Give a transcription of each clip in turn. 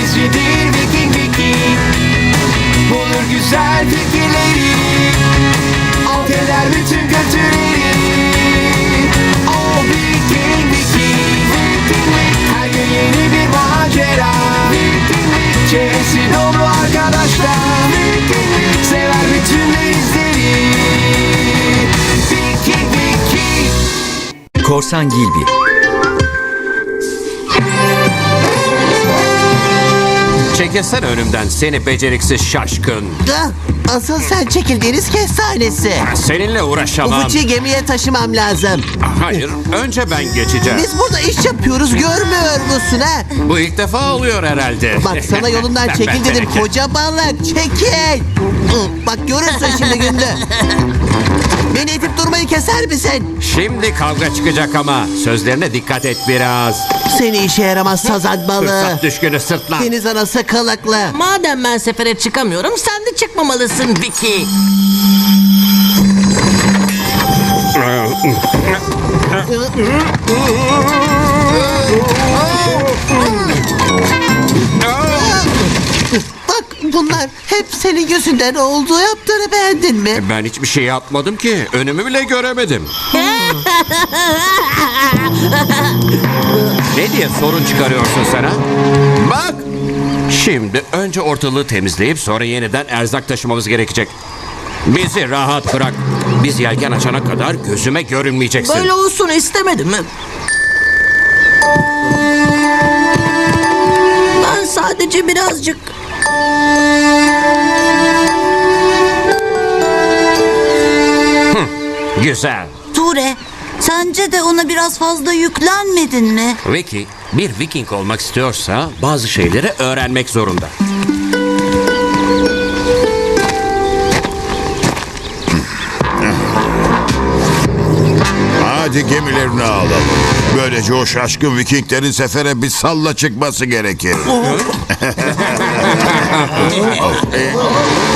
denizcidir Viking Viking. Bulur güzel fikirleri. Alt eder bütün kötüleri O Viking Viking. Her gün yeni bir macera. Çevresi dolu arkadaşlar. Sever bütün denizleri. Viking Viking. Korsan Gilby Çekilsen önümden seni beceriksiz şaşkın. Ah, Asıl sen çekil deniz kestanesi. Seninle uğraşamam. Ufukçuyu gemiye taşımam lazım. Hayır, önce ben geçeceğim. Biz burada iş yapıyoruz görmüyor musun ha? Bu ilk defa oluyor herhalde. Bak sana yolundan Ben çekil dedim koca balık çekil. Bak görürsün şimdi günde. Beni itip durmayı keser misin? Şimdi kavga çıkacak ama sözlerine dikkat et biraz. Seni işe yaramaz sazan balığı. Fırsat düşkünü sırtlan. Deniz anası kılıklı. Madem ben sefere çıkamıyorum sen de çıkmamalısın Vicky. Bak bunlar hep senin yüzünden oldu. Yaptığını beğendin mi? Ben hiçbir şey yapmadım ki. Önümü bile göremedim. ne diye sorun çıkarıyorsun sen ha? Bak. Şimdi önce ortalığı temizleyip sonra yeniden erzak taşımamız gerekecek. Bizi rahat bırak. Biz yelken açana kadar gözüme görünmeyeceksin. Böyle olsun istemedim mi? Ben sadece birazcık... Güzel. Ture, sence de ona biraz fazla yüklenmedin mi? Vicky bir Viking olmak istiyorsa bazı şeyleri öğrenmek zorunda. Hadi gemilerini alalım. Böylece o şaşkın Vikinglerin sefere bir salla çıkması gerekir.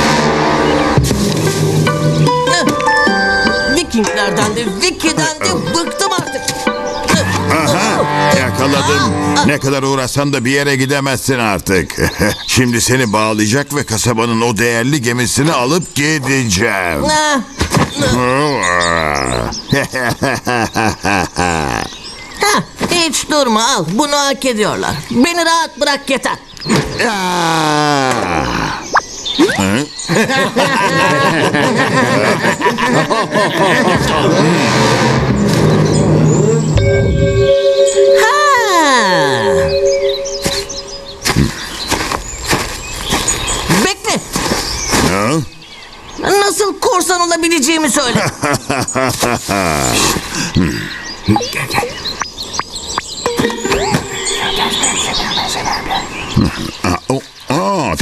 Vikinglerden de Vicky'den de bıktım artık. Aha, yakaladım. Ne kadar uğraşsan da bir yere gidemezsin artık. Şimdi seni bağlayacak ve kasabanın o değerli gemisini alıp gideceğim. Heh, hiç durma al bunu hak ediyorlar. Beni rahat bırak yeter. Ha. Bekle. Ha? Nasıl korsan olabileceğimi söyle. Aa,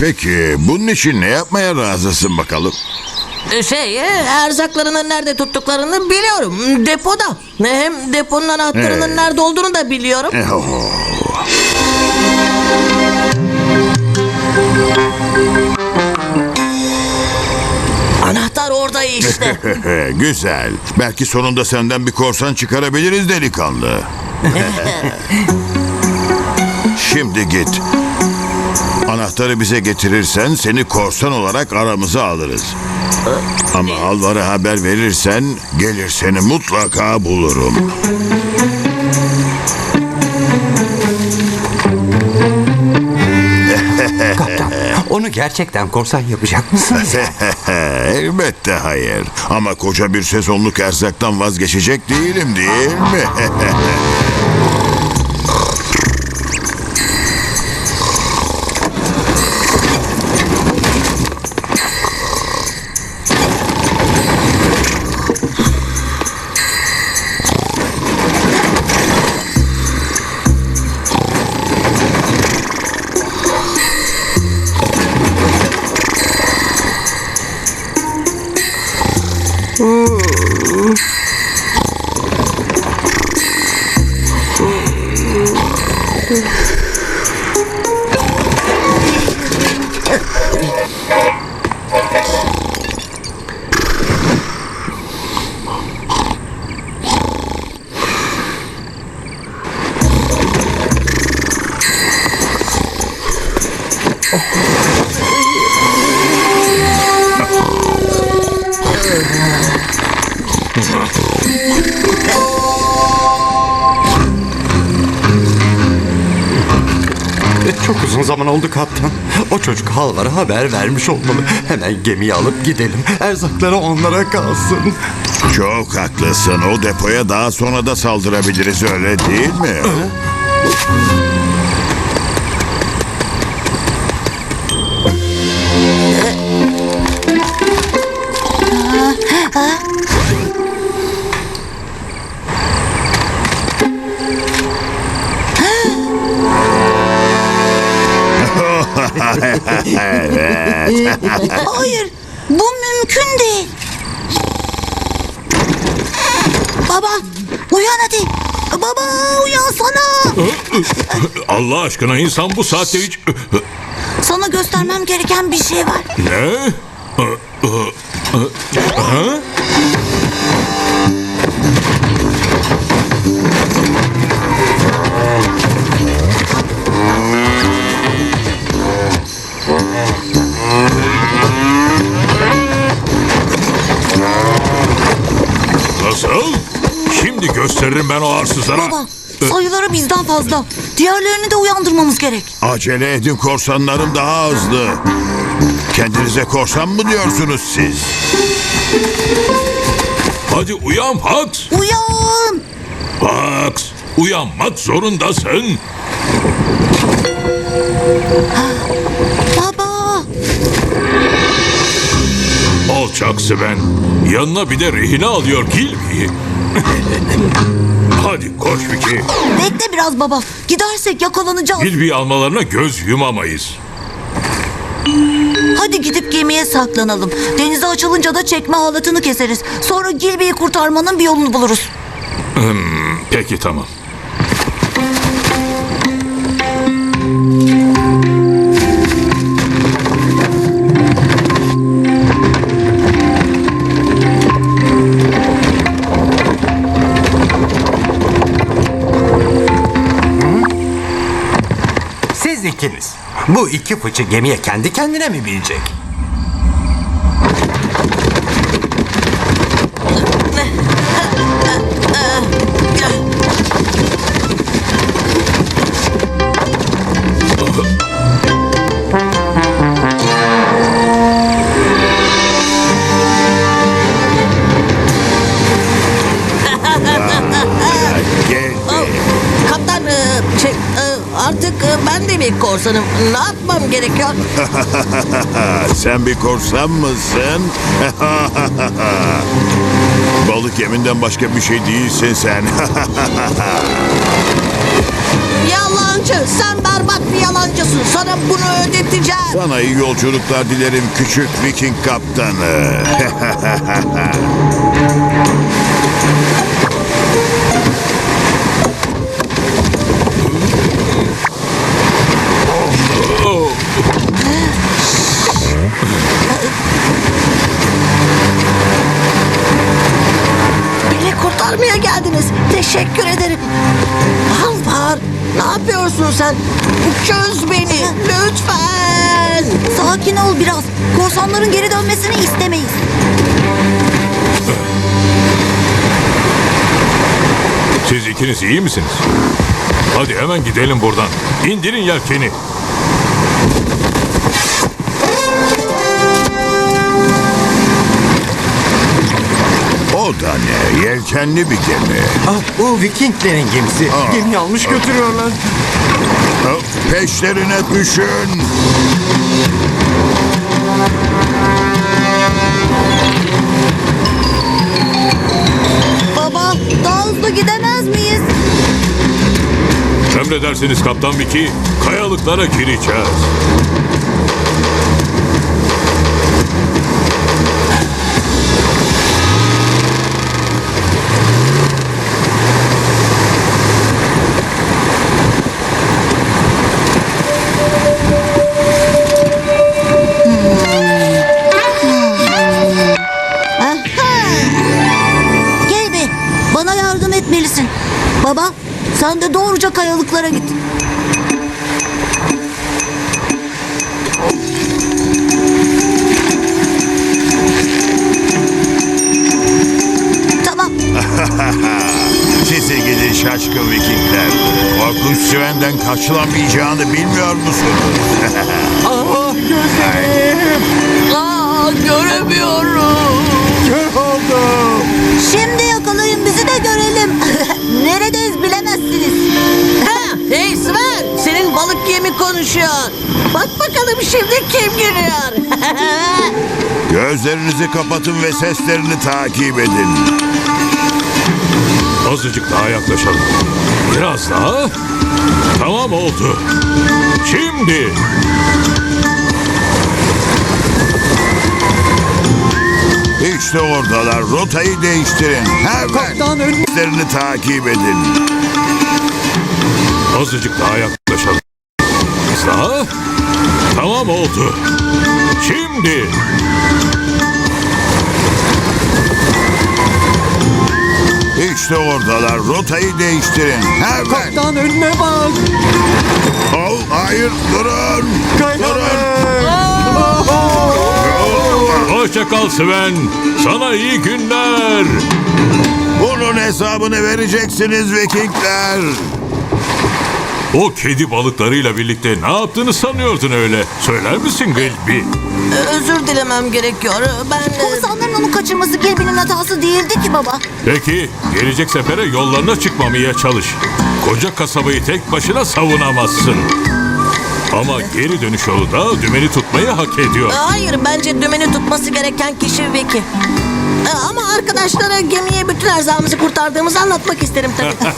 peki bunun için ne yapmaya razısın bakalım? Şey, e, erzaklarını nerede tuttuklarını biliyorum. Depoda. Hem deponun anahtarının Evet. nerede olduğunu da biliyorum. Eh, oh. Anahtar orada işte. Güzel. Belki sonunda senden bir korsan çıkarabiliriz delikanlı. Şimdi git. Anahtarı bize getirirsen seni korsan olarak aramıza alırız. Ama Alvar'a haber verirsen gelir seni mutlaka bulurum. Onu gerçekten korsan yapacak mısın? Elbette hayır. Ama koca bir sezonluk erzaktan vazgeçecek değilim değil mi? Çok uzun zaman oldu kaptan. O çocuk halvara haber vermiş olmalı. Hemen gemiyi alıp gidelim. Erzakları onlara kalsın. Çok haklısın. O depoya daha sonra da saldırabiliriz öyle değil mi? Hayır, bu mümkün değil. Baba, uyan hadi. Baba, uyansana. Allah aşkına insan bu saatte hiç... Sana göstermem gereken bir şey var. Ne? Nasıl? Şimdi gösteririm ben o arsızlara. Baba, sayıları bizden fazla. Diğerlerini de uyandırmamız gerek. Acele edin korsanlarım daha hızlı. Kendinize korsan mı diyorsunuz siz? Hadi uyan Pax. Uyan. Pax. Uyanmak zorundasın. Baba. Alçak Sven. Yanına bir de rehine alıyor Gilby'yi. Hadi koş Vicky. Bekle biraz baba. Gidersek yakalanacağız. Gilby'yi almalarına göz yumamayız. Hadi gidip gemiye saklanalım. Denize açılınca da çekme halatını keseriz. Sonra Gilby'yi kurtarmanın bir yolunu buluruz. Peki tamam. Siz ikiniz. Bu iki fıçı gemiye kendi kendine mi binecek? Bir korsanım. Ne yapmam gerekiyor? Sen bir korsan mısın? Balık yeminden başka bir şey değilsin sen. Yalancı. Sen berbat bir yalancısın. Sana bunu ödeteceğim. Sana iyi yolculuklar dilerim küçük Viking kaptanı. Kurtarmaya geldiniz. Teşekkür ederim. Alvar, ne yapıyorsun sen? Çöz beni, lütfen. Sakin ol biraz. Korsanların geri dönmesini istemeyiz. Siz ikiniz iyi misiniz? Hadi hemen gidelim buradan. İndirin yelkeni. O da ne? Yelkenli bir gemi. Ah, bu Vikinglerin gemisi. Aa. Gemiyi almış götürüyorlar. Peşlerine düşün. Baba, daha hızlı gidemez miyiz? Emredersiniz Kaptan Vicky. Kayalıklara gireceğiz. Doğruca kayalıklara git. Tamam. Sizi gidi şaşkın vikingler. Korkunç Sven'den kaçılamayacağını bilmiyor musunuz? Ah gözlerim. Aa, göremiyorum. Kör oldum. Şimdi yakalayın bizi de görelim. Neredeyiz konuşuyor. Bak bakalım şimdi kim gülüyor. Gözlerinizi kapatın ve seslerini takip edin. Azıcık daha yaklaşalım. Biraz daha. Tamam oldu. Şimdi. İşte oradalar. Rotayı değiştirin. Hemen. Kaptan önüne. Seslerini takip edin. Azıcık daha yaklaşalım. Biraz daha. Tamam oldu. Şimdi. İşte oradalar. Rotayı değiştirin. Hemen. Kaptan önüne bak. Oh, hayır durun. Kaynamış. Hoşça kal Sven. Sana iyi günler. Bunun hesabını vereceksiniz Vikingler. O kedi balıklarıyla birlikte ne yaptığını sanıyordun öyle. Söyler misin Gilby? Özür dilemem gerekiyor. Ben... e, Komutanların onu kaçırması Gilby'nin hatası değildi ki baba. Peki, gelecek sefere yollarına çıkmamaya çalış. Koca kasabayı tek başına savunamazsın. Ama geri dönüş yolu da dümeni tutmayı hak ediyor. Hayır, bence dümeni tutması gereken kişi Vicky. Ee, ama arkadaşlara gemiye bütün erzağımızı kurtardığımızı anlatmak isterim tabii.